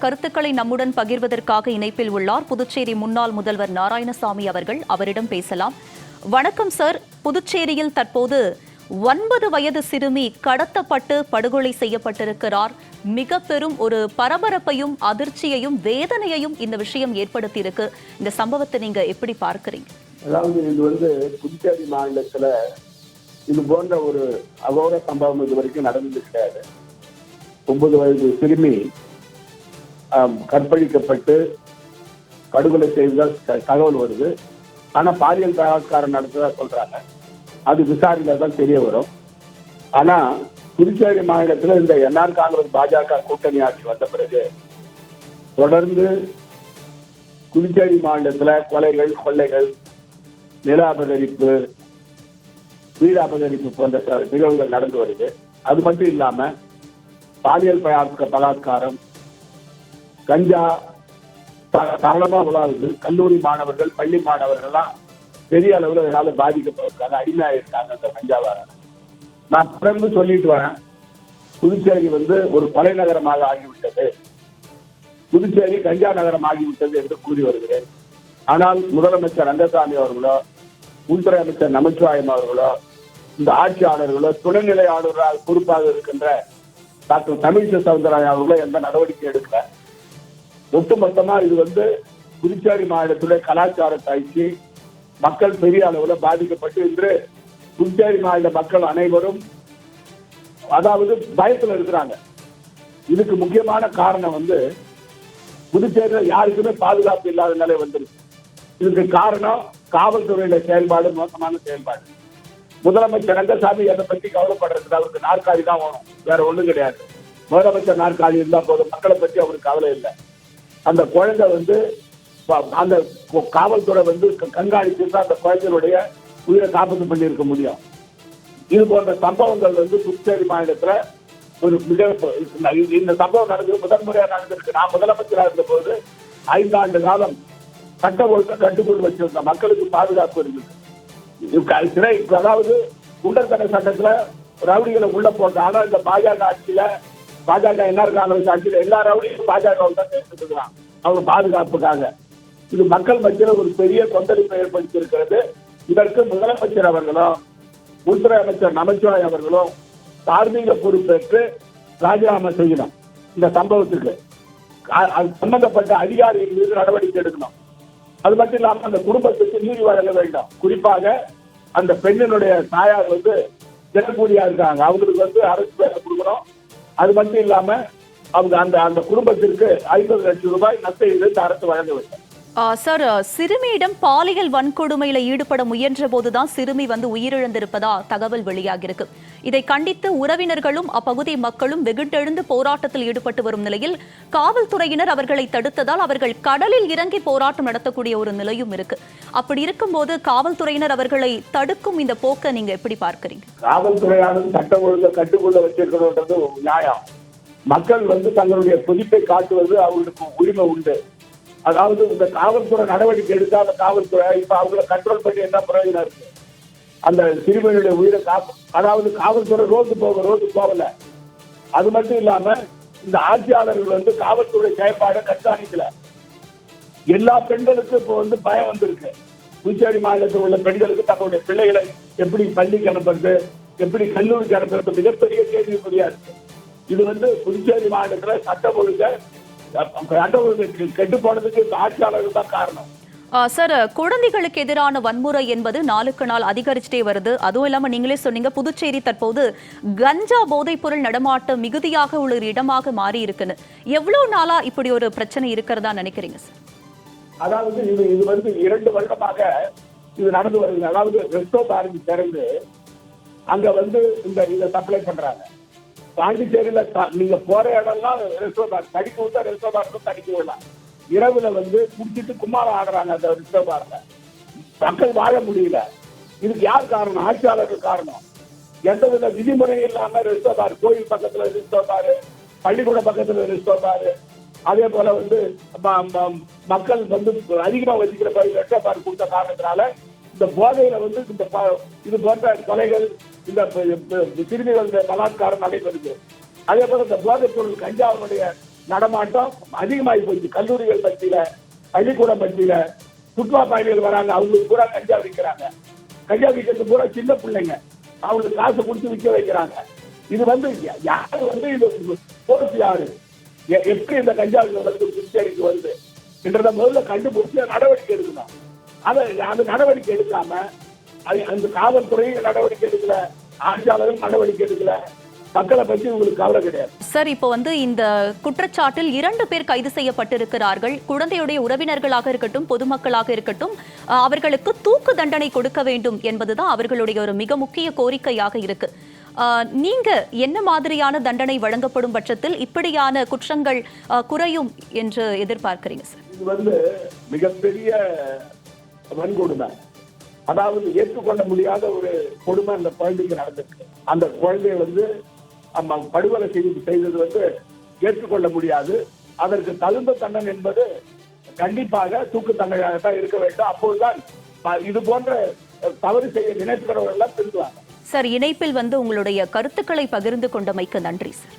கருத்துக்களை நம்முடன் பகிர்வதற்காக இணைப்பில் உள்ளார் புதுச்சேரி முன்னாள் முதல்வர் நாராயணசாமி அவர்கள். அவரிடம் பேசலாம். வணக்கம் சார். புதுச்சேரியில் தற்போது ஒன்பது வயது சிறுமி கடத்தப்பட்டு படுகொலை செய்யப்பட்டிருக்கிறார். மிக பெரும் ஒரு பரபரப்பையும் அதிர்ச்சியையும் வேதனையையும் இந்த விஷயம் ஏற்படுத்தியிருக்கு. இந்த சம்பவத்தை நீங்க எப்படி பார்க்கறீங்க? அதாவது இது வந்து புதுச்சேரி மாநிலத்துல இது போன்ற ஒரு அகோர சம்பவம் இது வரைக்கும் நடந்தது கிடையாது. ஒன்பது வயது சிறுமி கற்பழிக்கப்பட்டு படுகொலை செய்ததால் த- தகவல் வருது. ஆனால் பாலியல் பலாத்காரம் நடந்ததாக சொல்றாங்க. அது விசாரணையில தான் தெரிய வரும். ஆனா புதுச்சேரி மாநிலத்தில் இந்த என்ஆர் காங்கிரஸ் பாஜக கூட்டணி ஆட்சி வந்த பிறகு தொடர்ந்து புதுச்சேரி மாநிலத்தில் கொலைகள் கொள்ளைகள் நில அபகரிப்பு வீடு அபகரிப்பு போன்ற நிகழ்வுகள் நடந்து வருது. அது மட்டும் இல்லாம பாலியல் பலாத்காரம் கஞ்சா த- தாராளமா உலாவுது. கல்லூரி மாணவர்கள் பள்ளி மாணவர்கள்லாம் பெரிய அளவுல இதனால பாதிக்கப்படுறாங்க அடிமையாயிருக்காங்க அந்த கஞ்சாவார நான் தொடர்ந்து சொல்லிட்டு வரேன். புதுச்சேரி வந்து ஒரு கொலை நகரமாக ஆகிவிட்டது. புதுச்சேரி கஞ்சா நகரம் ஆகிவிட்டது என்று கூறி வருகிறேன். ஆனால் முதலமைச்சர் ரங்கசாமி அவர்களோ உள்துறை அமைச்சர் நமச்சிவாயம் அவர்களோ இந்த ஆட்சியாளர்களோ துணைநிலை ஆளுநராக பொறுப்பாக இருக்கின்ற டாக்டர் தமிழிசை சவுந்தரராஜன் அவர்களோ எந்த நடவடிக்கை எடுக்கல. ஒட்டுமொத்தமா இது வந்து புதுச்சேரி மாநிலத்துடைய கலாச்சார தாய்ச்சி மக்கள் பெரிய அளவுல பாதிக்கப்பட்டு இன்று புதுச்சேரி மாநில மக்கள் அனைவரும் அதாவது பயத்துல இருக்கிறாங்க. இதுக்கு முக்கியமான காரணம் வந்து புதுச்சேரியில் யாருக்குமே பாதுகாப்பு இல்லாத நிலை வந்துருக்கு இதுக்கு காரணம் காவல்துறையில செயல்பாடு மோசமான செயல்பாடு. முதலமைச்சர் ரங்கசாமி அதை பற்றி கவலைப்படுறது அவருக்கு நாற்காலி தான் வேணும். வேற ஒண்ணும் கிடையாது. முதலமைச்சர் நாற்காலி இருந்தா போதும். மக்களை பற்றி அவருக்கு கவலை இல்லை. அந்த குழந்தை வந்து அந்த காவல்துறை வந்து கண்காணித்து தான் அந்த குழந்தையுடைய உயிரை காப்பீடு பண்ணியிருக்க முடியும். இது போன்ற சம்பவங்கள் வந்து புதுச்சேரி மாநிலத்துல ஒரு மிக இந்த- சம்பவம் நடந்தது முதன்முறையாக நடந்திருக்கு. நான் முதலமைச்சராக இருந்த போது ஐந்தாண்டு காலம் சட்ட ஒழுங்கை கட்டுக்குள் வச்சிருந்த மக்களுக்கு பாதுகாப்பு இருந்தது. இது சிறை அதாவது குண்டர்தடை சட்டத்துல ரவுடிகளை உள்ள போட்டாங்க ஆனா இந்த பாஜக ஆட்சியில பாஜக என்ன இருக்காங்க ஆட்சியில எல்லா ரவுடியும் பாஜக தான் அவங்க பாதுகாப்புக்காக. இது மக்கள் மத்தியில் ஒரு பெரிய கொந்தளிப்பை ஏற்படுத்தியிருக்கிறது. இதற்கு முதலமைச்சர் அவர்களும் உள்துறை அமைச்சர் நமச்சிவாய் அவர்களும் தார்மீக பொறுப்பேற்று ராஜினாமா செய்யணும் இந்த சம்பவத்துக்கு. அது சம்பந்தப்பட்ட அதிகாரிகள் மீது நடவடிக்கை எடுக்கணும். அது மட்டும் இல்லாமல் அந்த குடும்பத்துக்கு நீதி வழங்க வேண்டும். குறிப்பாக அந்த பெண்ணினுடைய தாயார் வந்து தினக்கூலியா இருக்காங்க. அவங்களுக்கு வந்து அரசு வேலை கொடுக்கணும். அது மட்டும் இல்லாம அவங்க அந்த அந்த குடும்பத்திற்கு ஐம்பது லட்சம் ரூபாய் நஷ்ட அரசு வழங்க வேண்டும். சார் சிறுமியிடம் பாலியல் வன்கொடுமையில ஈடுபட முயன்ற போதுதான் சிறுமி வந்து உயிரிழந்திருப்பதா தகவல் வெளியாகிருக்கு இதை கண்டித்து உறவினர்களும் அப்பகுதி மக்களும் வெகுண்டெழுந்து போராட்டத்தில் ஈடுபட்டு வரும் நிலையில் காவல்துறையினர் அவர்களை தடுத்ததால் அவர்கள் கடலில் இறங்கி போராட்டம் நடத்தக்கூடிய ஒரு நிலையும் இருக்கு. அப்படி இருக்கும்போது காவல்துறையினர் அவர்களை தடுக்கும் இந்த போக்கை நீங்க எப்படி பார்க்கறீங்க? காவல்துறையானது சட்டம் ஒழுங்கை கட்டுக்குள்ள வச்சிருக்கணுன்றது நியாயம். மக்கள் வந்து தங்களுடைய கொதிப்பை காட்டுவது அவர்களுக்கு உரிமை உண்டு. அதாவது இந்த காவல்துறை நடவடிக்கை எடுக்காத காவல்துறை இப்ப அவங்கள கண்ட்ரோல் பண்ணி என்ன பிரயோஜனம் இருக்கு? அந்த சிறுமியுடைய உயிரை காப்பு அதாவது காவல்துறை ரோந்து போக ரோந்து போகல. அது மட்டும் இல்லாம இந்த ஆட்சியாளர்கள் வந்து காவல்துறை செயல்பாடை கண்காணிக்கல. எல்லா பெண்களுக்கும் இப்போ வந்து பயம் வந்திருக்கு. புதுச்சேரி மாநிலத்தில் உள்ள பெண்களுக்கு தங்களுடைய பிள்ளைகளை எப்படி பள்ளிக்கு அனுப்புறது எப்படி கல்லூரிக்கு அனுப்புறது மிகப்பெரிய கேள்விக்குறியா இருக்கு. இது வந்து புதுச்சேரி மாநிலத்தில் சட்டம் ஒழுங்க கெட்டு போனதுக்கு ஆட்சியாளர்கள் தான் காரணம். சார் குழந்தைகளுக்கு எதிரான வன்முறை என்பது நாளுக்கு நாள் அதிகரிச்சுட்டே வருது. அதுவும் இல்லாம நீங்களே சொன்னீங்க புதுச்சேரி தற்போது கஞ்சா போதைப் பொருள் நடமாட்டம் மிகுதியாக உள்ள ஒரு இடமாக மாறி இருக்குன்னு. எவ்வளவு நாளா இப்படி ஒரு பிரச்சனை இருக்கிறதா நினைக்கிறீங்க சார்? அதாவது இது இது வந்து இரண்டு வருடமாக இது நடந்து வருது. அதாவது ரெஸ்டோ பாரதி திறந்து அங்க வந்து இந்த இதை சப்ளை பண்றாங்க. பாண்டிச்சேரியில நீங்க போற இடம்லாம் ரெஸ்டோ பார் தடிக்க விட்டா ரெஸ்டோ பார்க்கும் தடிக்க விடலாம் இரவுல வந்து குடிச்சிட்டு கும்மாரம் ஆடுறாங்க அந்த ரெஸ்டோ பார்ல மக்கள் வாழ முடியல. இதுக்கு யார் காரணம்? ஆட்சியாளர்கள் காரணம். எந்த வித விதிமுறை இல்லாம ரெஸ்டோ பார் கோயில் பக்கத்துல ரெஸ்டோ பாரு பள்ளிக்கூட பக்கத்துல ரெஸ்டோ பாரு அதே போல வந்து ம- ம- மக்கள் வந்து அதிகமா வச்சுக்கிற பகுதியில் ரெஸ்டோ பார் கொடுத்த காரணத்தினால இந்த போதையில வந்து இந்த ப- இது போன்ற கொலைகள் இந்த சிறுமிகள் பலாத்காரம் நடைபெறுது. அதே போல இந்த போதைப் பொருள் கஞ்சாவுடைய நடமாட்டம் அதிகமாகி போச்சு கல்லூரிகள் மத்தியில பள்ளிக்கூடம் மத்தியில சுற்றுலா பயணிகள் வராங்க அவங்களுக்கு பூரா கஞ்சா விற்கிறாங்க. கஞ்சா விற்கிறது பூரா சின்ன பிள்ளைங்க. அவங்களுக்கு காசு கொடுத்து விற்க வைக்கிறாங்க. இது வந்து யாரு வந்து இது போலீஸ் யாரு? எ- எப்படி இந்த கஞ்சா வந்து புதுச்சேரிக்கு வருது? என்றதை முதல்ல கண்டுபிடிச்சு நடவடிக்கை எடுக்கணும். அதை நடவடிக்கை எடுக்காம அது அந்த காவல்துறை நடவடிக்கை எடுக்கல ஆட்சியாளரும் நடவடிக்கை எடுக்கல. மக்களை பத்தி உங்களுக்கு கவலை கிடையாது. சார் இப்போ வந்து இந்த குற்றச்சாட்டில் இரண்டு பேர் கைது செய்யப்பட்டிருக்கிறார்கள். குழந்தையுடைய உறவினர்களாக இருக்கட்டும் பொதுமக்களாக இருக்கட்டும் அவர்களுக்கு தூக்கு தண்டனை கொடுக்க வேண்டும் என்பதுதான் அவர்களுடைய ஒரு மிக முக்கிய கோரிக்கையாக இருக்கு. நீங்க என்ன மாதிரியான தண்டனை வழங்கப்படும் பட்சத்தில் இப்படியான குற்றங்கள் குறையும் என்று எதிர்பார்க்கிறீங்க சார்? இது வந்து மிகப்பெரிய வன்கொடுமை. அதாவது ஏற்றுக்கொள்ள முடியாத ஒரு கொடுமை அந்த குழந்தைக்கு நடந்திருக்கு. அந்த குழந்தைய வந்து நம்ம படுகொலை செய்து செய்தது வந்து ஏற்றுக்கொள்ள முடியாது. அதற்கு தகுந்த தண்டனை என்பது கண்டிப்பாக தூக்கு தண்டனையாகத்தான் இருக்க வேண்டும். அப்போதுதான் இது போன்ற தவறு செய்ய நினைக்கிறவர்கள் எல்லாம் திருந்துவாங்க. சார் இணைப்பில் வந்து உங்களுடைய கருத்துக்களை பகிர்ந்து கொண்டமைக்கு நன்றி சார்.